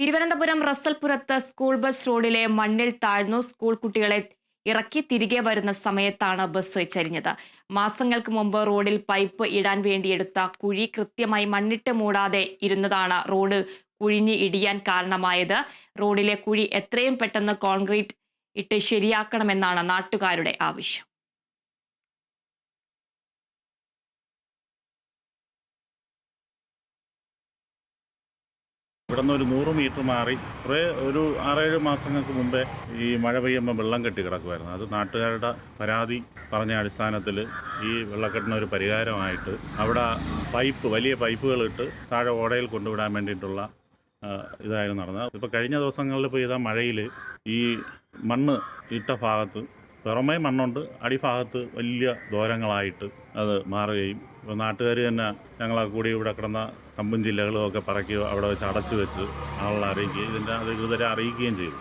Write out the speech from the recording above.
Thiruvananthapuram റസൽപുരത്ത് school bus റോഡിലെ മണ്ണിൽ താഴ്ന്നു. സ്കൂൾ കുട്ടികളെ ഇറക്കി തിരികെ വരുന്ന സമയത്താണ് ബസ് ചരിഞ്ഞത്. മാസങ്ങൾക്ക് മുമ്പ് റോഡിൽ പൈപ്പ് ഇടാൻ വേണ്ടിയെടുത്ത കുഴി കൃത്യമായി മണ്ണിട്ട് മൂടാതെ ഇരുന്നതാണ് റോഡ് കുഴിഞ്ഞ് ഇടിയാൻ കാരണമായത്. റോഡിലെ കുഴി എത്രയും പെട്ടെന്ന് കോൺക്രീറ്റ് ഇട്ട് ശരിയാക്കണമെന്നാണ് നാട്ടുകാരുടെ ആവശ്യം. ഇവിടെ നിന്ന് ഒരു നൂറ് മീറ്റർ മാറി കുറേ ഒരു ആറേഴ് മാസങ്ങൾക്ക് മുമ്പേ ഈ മഴ പെയ്യുമ്പോൾ വെള്ളം കെട്ടി കിടക്കുമായിരുന്നു അത് നാട്ടുകാരുടെ പരാതി പറഞ്ഞ അടിസ്ഥാനത്തിൽ ഈ വെള്ളക്കെട്ടിന് ഒരു പരിഹാരമായിട്ട് അവിടെ പൈപ്പ് വലിയ പൈപ്പുകൾ ഇട്ട് താഴെ ഓടയിൽ കൊണ്ടുവിടാൻ വേണ്ടിയിട്ടുള്ള ഇതായിരുന്നു നടന്നത്. ഇപ്പോൾ കഴിഞ്ഞ ദിവസങ്ങളിൽ പെയ്ത മഴയിൽ ഈ മണ്ണ് ഇട്ട ഭാഗത്ത് പുറമേ മണ്ണുണ്ട്. അടിഭാഗത്ത് വലിയ ദൂരങ്ങളായിട്ട് അത് മാറുകയും ഇപ്പോൾ നാട്ടുകാർ തന്നെ ഞങ്ങളെ കൂടി ഇവിടെ കിടന്ന കമ്പും ജില്ലകളും ഒക്കെ പറക്കി അവിടെ വെച്ച് അടച്ചു വെച്ച് ആളുകളെ അറിയിക്കുകയും ഇതിന്റെ അധികൃതരെ അറിയിക്കുകയും ചെയ്തു.